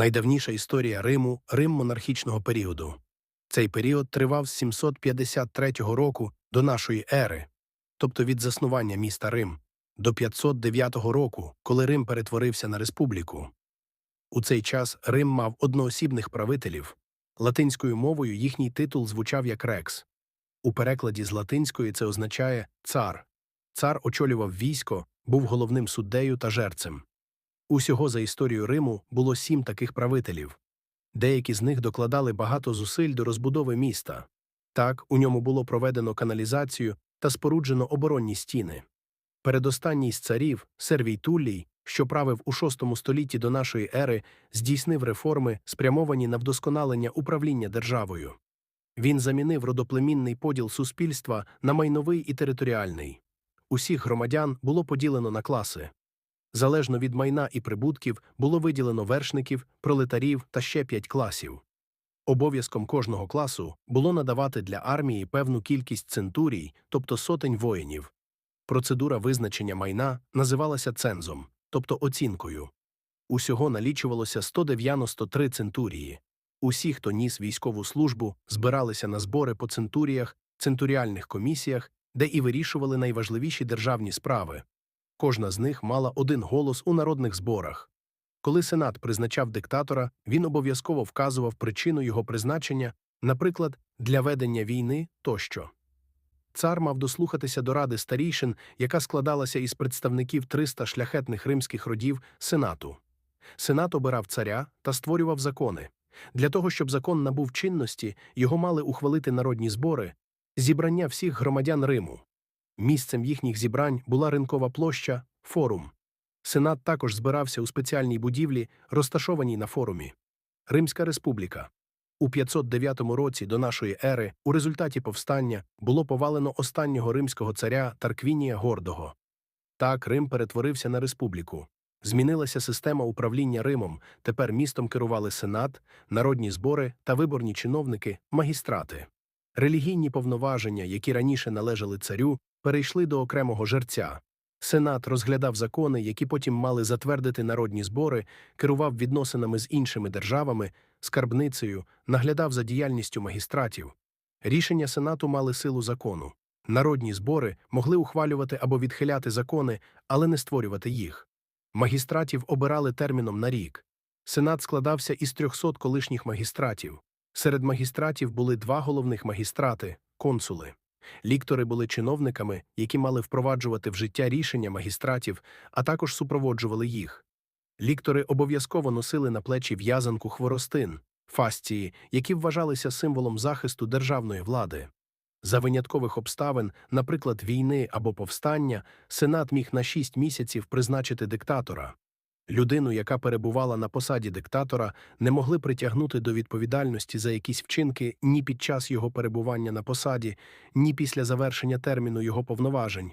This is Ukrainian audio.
Найдавніша історія Риму Рим монархічного періоду. Цей період тривав з 753 року до нашої ери, тобто від заснування міста Рим, до 509 року, коли Рим перетворився на республіку. У цей час Рим мав одноосібних правителів. Латинською мовою їхній титул звучав як рекс. У перекладі з латинської це означає цар. Цар очолював військо, був головним суддею та жерцем. Усього за історію Риму було сім таких правителів. Деякі з них докладали багато зусиль до розбудови міста. Так, у ньому було проведено каналізацію та споруджено оборонні стіни. Передостанній з царів, Сервій Туллій, що правив у VI столітті до нашої ери, здійснив реформи, спрямовані на вдосконалення управління державою. Він замінив родоплемінний поділ суспільства на майновий і територіальний. Усіх громадян було поділено на класи. Залежно від майна і прибутків було виділено вершників, пролетарів та ще п'ять класів. Обов'язком кожного класу було надавати для армії певну кількість центурій, тобто сотень воїнів. Процедура визначення майна називалася цензом, тобто оцінкою. Усього налічувалося 193 центурії. Усі, хто ніс військову службу, збиралися на збори по центуріях, центуріальних комісіях, де і вирішували найважливіші державні справи. Кожна з них мала один голос у народних зборах. Коли сенат призначав диктатора, він обов'язково вказував причину його призначення, наприклад, для ведення війни тощо. Цар мав дослухатися до ради старійшин, яка складалася із представників 300 шляхетних римських родів сенату. Сенат обирав царя та створював закони. Для того, щоб закон набув чинності, його мали ухвалити народні збори, зібрання всіх громадян Риму. Місцем їхніх зібрань була ринкова площа форум. Сенат також збирався у спеціальній будівлі, розташованій на форумі. Римська республіка. У 509 році до нашої ери у результаті повстання було повалено останнього римського царя Тарквінія Гордого. Так Рим перетворився на республіку. Змінилася система управління Римом, тепер містом керували сенат, народні збори та виборні чиновники, магістрати. Релігійні повноваження, які раніше належали царю, перейшли до окремого жерця. Сенат розглядав закони, які потім мали затвердити народні збори, керував відносинами з іншими державами, скарбницею, наглядав за діяльністю магістратів. Рішення Сенату мали силу закону. Народні збори могли ухвалювати або відхиляти закони, але не створювати їх. Магістратів обирали терміном на рік. Сенат складався із 300 колишніх магістратів. Серед магістратів були два головних магістрати консули. Ліктори були чиновниками, які мали впроваджувати в життя рішення магістратів, а також супроводжували їх. Ліктори обов'язково носили на плечі в'язанку хворостин, фасції, які вважалися символом захисту державної влади. За виняткових обставин, наприклад, війни або повстання, сенат міг на шість місяців призначити диктатора. Людину, яка перебувала на посаді диктатора, не могли притягнути до відповідальності за якісь вчинки ні під час його перебування на посаді, ні після завершення терміну його повноважень.